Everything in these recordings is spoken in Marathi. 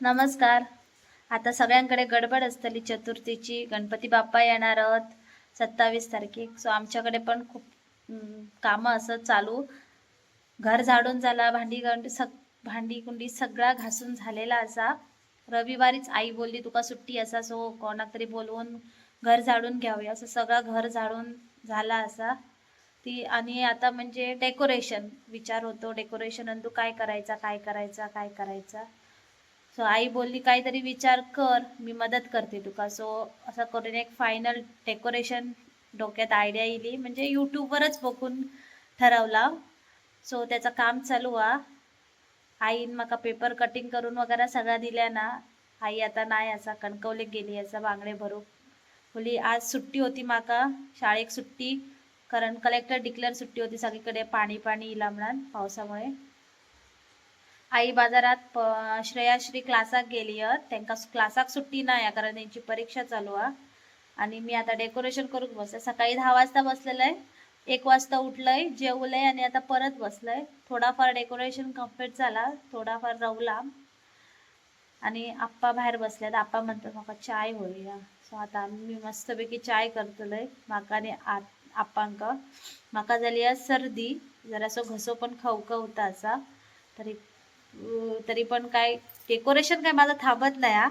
नमस्कार. आता सगळ्यांकडे गडबड असतली चतुर्थीची. गणपती बाप्पा येणार आहोत सत्तावीस तारखेक. सो आमच्याकडे पण खूप कामं असं चालू. घर झाडून झाला भांडी गंडी सग भांडी कुंडी सगळा घासून झालेला असा. रविवारीच आई बोलली तुका सुट्टी असा सो कोणाक तरी बोलवून घर झाडून घ्यावे असं सगळं घर झाडून झाला असा. ती आणि आता म्हणजे डेकोरेशन विचार होतो. डेकोरेशन आणि तू काय करायचा काय करायचा काय करायचा? सो आई बोलली काहीतरी विचार कर मी मदत करते तुका. सो असं करून एक फायनल डेकोरेशन डोक्यात आयडिया येली. म्हणजे यूट्यूबवरच बघून ठरवला. सो त्याचं काम चालू हा आईन म्हाका पेपर कटिंग करून वगैरे सगळा दिल्या ना. आई आता नाही असा कणकवले गेली असा बांगडे भरूक बोली आज सुट्टी होती माका शाळेक सुट्टी. कारण कलेक्टर डिक्लेअर सुट्टी होती सगळीकडे पाणी पाणी इला म्हणून पावसामुळे. आई बाजारात प- श्रेयाश्री क्लासाक गेली आहेत. क्लासाक सुट्टी नाही या कारण त्यांची परीक्षा चालू हा आणि मी आता डेकोरेशन करूक बसले. सकाळी दहा वाजता बसलेलं आहे एक वाजता उठलंय जेवलंय आणि आता परत बसलंय. थोडाफार डेकोरेशन कंप्लीट झाला थोडाफार रवला आणि आप्पा बाहेर बसल्यात आप्पा म्हणतात म्हाका चाय होया सो आता मी मस्तपैकी चाय करतलंय. म्हाका आणि आत आप्पांक. म्हाका झाली सर्दी. जरासो घसो पण खवखवता असा. तरी तरी पण काय डेकोरेशन काय माझं थांबत नाही हा.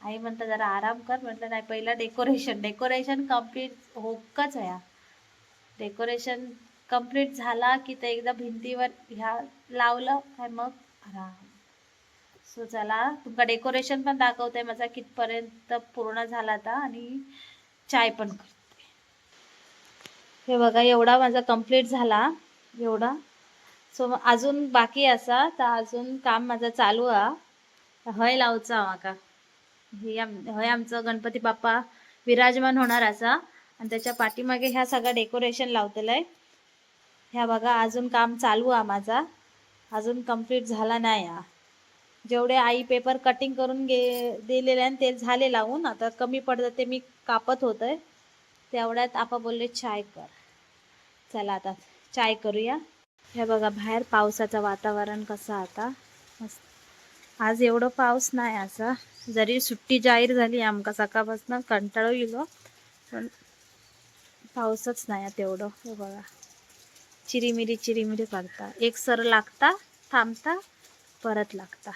आई म्हणतं जरा आराम कर. म्हटलं नाही पहिलं डेकोरेशन डेकोरेशन कंप्लीट होकच आहे डेकोरेशन कंप्लीट झाला की ते एकदा भिंतीवर ह्या लावलं काय मग आराम. सो चला तुमका डेकोरेशन पण दाखवते माझा कितपर्यंत पूर्ण झाला आता आणि चाय पण करते. हे बघा एवढा माझा कंप्लीट झाला एवढा. सो अजून बाकी असा तर अजून काम माझं चालू हा हय लावचा माका हे आम- हय आमचं गणपती बाप्पा विराजमान होणार असा. आणि त्याच्या पाठीमागे ह्या सगळं डेकोरेशन लावतलंय. ह्या बघा अजून काम चालू आहे माझा. अजून कंप्लीट झाला नाही हा जेवढे आई पेपर कटिंग करून गे दिलेले आहे ते झाले लावून आता कमी पडतं ते मी कापत होतंय. तेवढ्यात आपा बोलले चाय कर. चला आता चाय करूया. हे बघा बाहेर पावसाचं वातावरण कसं आता? मस्त. आज एवढं पाऊस नाही असा. जरी सुट्टी जाहीर झाली आमका सकाळपासून कंटाळू गेलो हो. पण पाऊसच नाही आता एवढं हे बघा. चिरीमिरी चिरीमिरी करता. एक सर लागता थांबता परत लागता.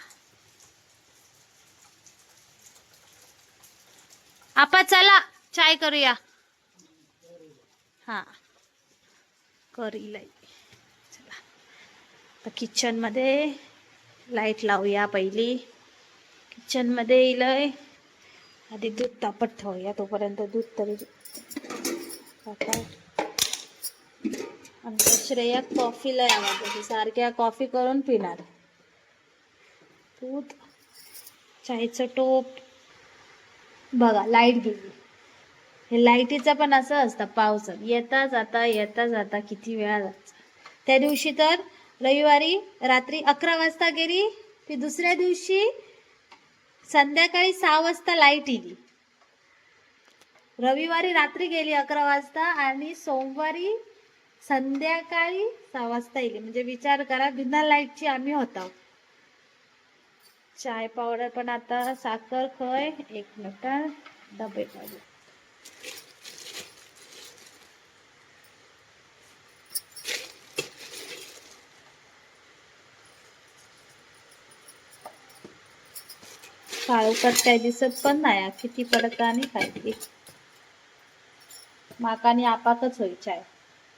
आपा चला. चाय करूया. हा. करी लाइट आता किचनमध्ये लाइट लावूया पहिली. किचनमध्ये येईलय आधी दूध तापत ठेवूया तोपर्यंत दूध तरी आणि श्रेया कॉफीला आवडते सारख्या कॉफी करून पिणार. दूध चायचं टोप. बघा लाइट गेली. हे लाईटीचं पण असं असतं पावसात. येता जाता येता जाता किती वेळा जायचा त्या दिवशी तर रविवारी रात्री अकरा वाजता गेली ती दुसऱ्या दिवशी संध्याकाळी सहा वाजता लाइट येली. रविवारी रात्री गेली अकरा वाजता आणि सोमवारी संध्याकाळी सहा वाजता येईल म्हणजे विचार करा बिना लाईटची आम्ही होतो. चाय पावडर पण आता साखर खय एक मिनिट डबे पाहिजे काळोखात काय दिसत पण नाही. किती पडत आणि काय माकाने आपाकच होईल चाय.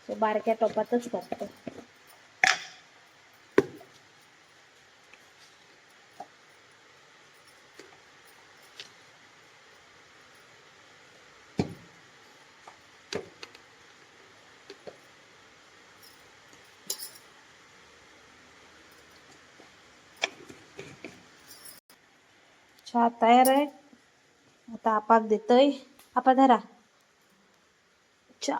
तो बारक्या टोपातच करतो. चहा तयार आहे आता आपाक देतोय आपा धरा चहा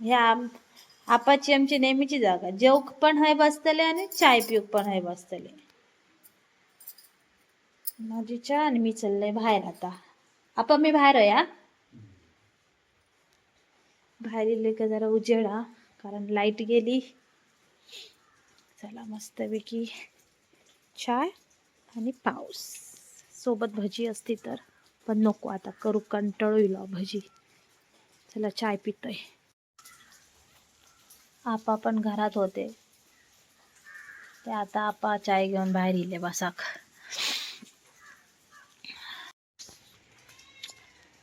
ह्या आपाची आमची नेहमीची जागा जेवक पण हाय बसतले आणि चाय पिऊक पण हाय बसतले माझी चहा आणि मी चाललंय बाहेर आता आपा मी बाहेर आहे हा बाहेर येले का जरा उजेडा कारण लाइट गेली. चला मस्तपैकी चाय. आणि पाऊस. सोबत भजी असती तर पण नको आता करू कंटाळू भजी. चला चाय पितोय. आपा पण घरात होते. ते आता आपा चाय घेऊन बाहेर येले बसाक.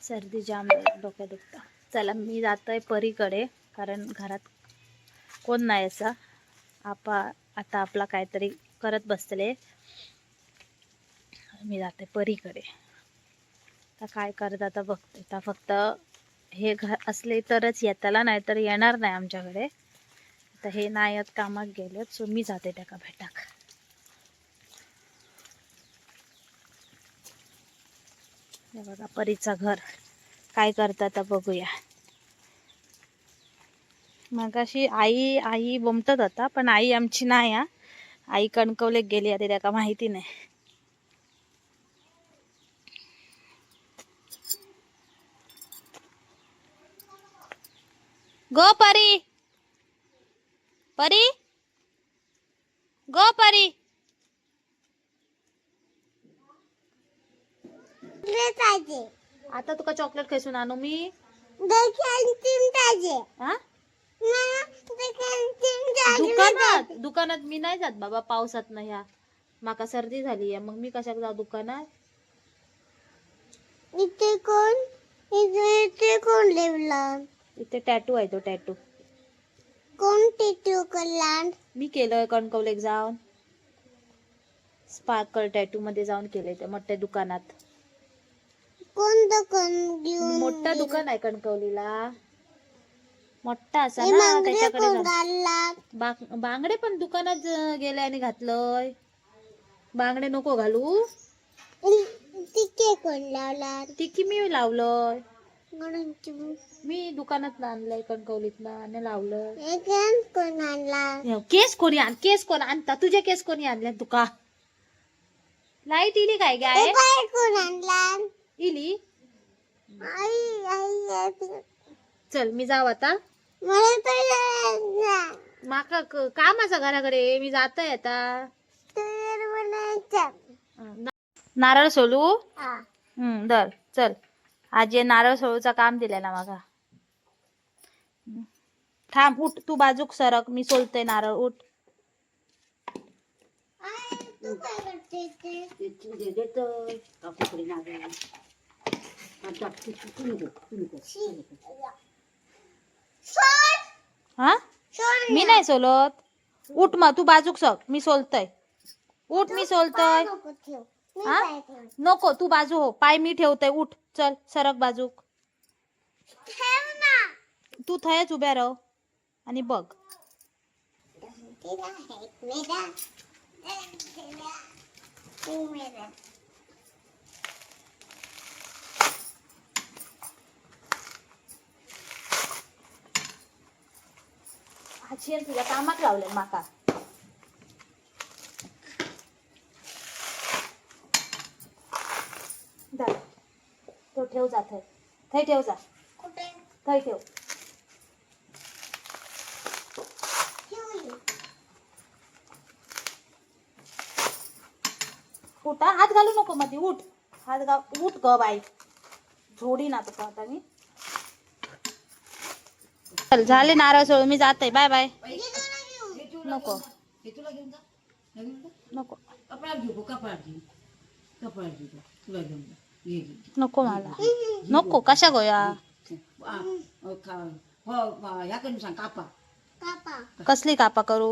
सर्दी जाम डोक्या दुखता. चला मी जातोय परीकडे कारण घरात कोण नाही असा. आपा आता आपला काहीतरी करत बसले. मी जाते परीकडे. आता काय करत आता बघते. आता फक्त हे घर असले तरच येताला नाही तर येणार नाही आमच्याकडे. आता हे नाही आहेत कामात गेलेत सो मी जाते त्या भेटाक हे बघा परीचा घर. काय करतात बघूया बघूया. मगाशी आई आई बोमतत होता पण आई आमची नाही आई कणकवले गेली आता त्याका माहिती नाही. गो परी. परी? गो परी. आता तुका चॉकलेट खायसून आणू मी. हा? दुकानात दुकानात मी नाही जात बाबा पावसात ना ह्या. माका सर्दी झाली आहे मग मी कशाक जाऊ दुकानात? इथे कोण? इथे इथे कोण लिवला इथे टॅटू आहे तो टॅटू कोण टिटू कल्याण मी केलंय कणकवलेक जाऊन स्पार्कल टॅटू मध्ये जाऊन केलंय ते मोठ्या दुकानात. कोण दुकान घेऊन मोठं दुकान आहे कणकवलीला. मोठा असा ना त्याच्याकडे बांगडे पण दुकानात गेले आणि घातलंय. बांगडे नको घालू. तिथे कोण लावला ती की मी लावलंय. मी दुकानात आणलंय कणकवलीतनं आणि लावलं. कोण आणला? केस कोणी आण केस कोण आणता? तुझे केस कोणी आणले तुका लाइट इली काय गाय कोण आणला? इली? आई आई आई. चल मी जाऊ आता. मला पण माका क- काम असा घराकडे? मी जातोय आता. तर म्हणायचं. ना- नारळ सोलू? हा. हम्म दर चल. आजी नारळ सोळूचं काम दिलंय ना मागा थांब उठ तू बाजूक सरक मी सोलते नारळ उठ. हा? मी नाही सोलत. उठ मग तू बाजूक सग मी सोलतय. उठ मी सोलतय. हा? नको तू बाजू हो. पाय मी ठेवतय उठ. चल सरक बाजूक. तू थयच उभ्या राह आणि बघ. तुझ्या कामात लावले माका जा. तो ठेव जा थंय. थंय ठेव जा. कुठे? थंय ठेव. उठ. हात घालू नको मध्ये उठ. हात गा उठ ग बाई. झोडी ना तुका आता मी. चल झाले नारळ सोड मी जाते. Bye bye. नको. नको. नको मला नको कशा गोया कापा कसली कापा करू?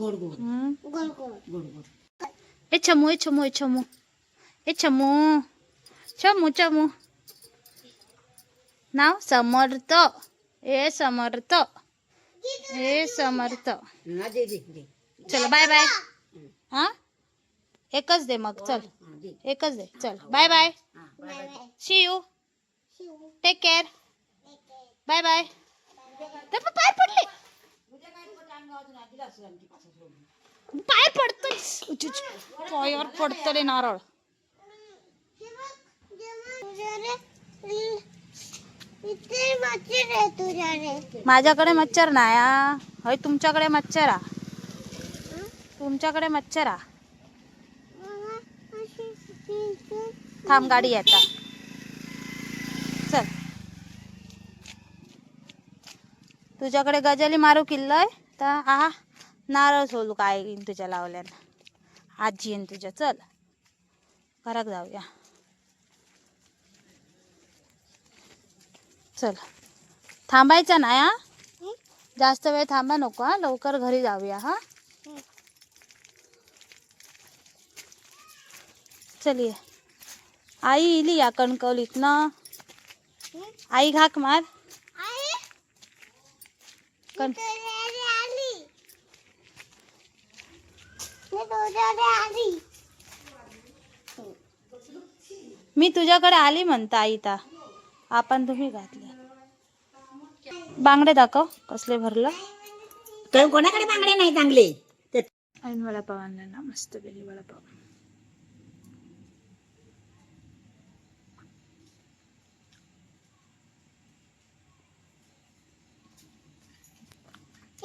गोल गोल ए छमू ए छमू ए छमू ए छमू छमू छमू नाव समर्थ ए समर्थ ए समर्थ चल बाय बाय हा एकच दे मग चल. एकच दे चल. Bye bye see you take care bye bye पाय पडले. पाय पडतोय. पायावर पडतले नारळ. हे बघ, जेव्हा तुझ्याकडे इथे मच्छर आहे तुझ्याकडे. माझ्याकडे मच्छर नाही. होय तुमच्याकडे मच्छर हा तुमच्याकडे मच्छर हा मम्मा, अशी इथे थांब गाडी येता चल. तुझ्याकडे गजाली मारू किल्लय? तर हा नारळ सोलू काय येईन तुझ्या लावल्यानं? आजी येईन तुझ्या. चल. घरात जाऊया. चल. थांबायचं नाही हा? जास्त वेळ थांबा नको हा? लवकर घरी जाऊया हा? हं. आई इली या कणकवलीत ना? आई घाक मार. आई कण तुझ्याकडे आली मी तुझ्याकडे आली मी तुझ्याकडे आली म्हणता आई ता. आपण तुम्ही घातले बांगडे दाखव कसले भरलं. तर कोणाकडे बांगडे नाही चांगले? ऐन वडापाव आणला ना मस्त बेली वडापाव.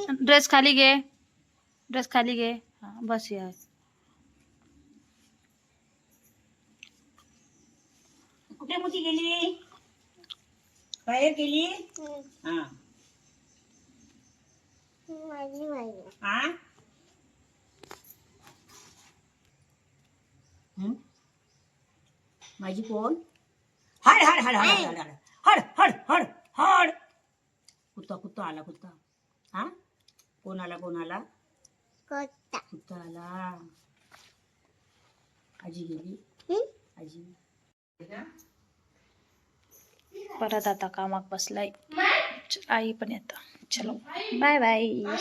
ड्रेस खाली घे ड्रेस खाली घे हा बस या कुठे मोठी गेली? बाहेर गेली? हं. हा. माझी माझी हा? माझी कोण? हड हड हड हड हड. हड हड हड हड. कुत्ता कुत्ता आला कुत्ता. हा? कोण आला कोण आला कोटा कुत्ता आला आजी गेली. हं? आजी परत आता कामाक बसलाय. आई पण येतं. चलो. Bye bye.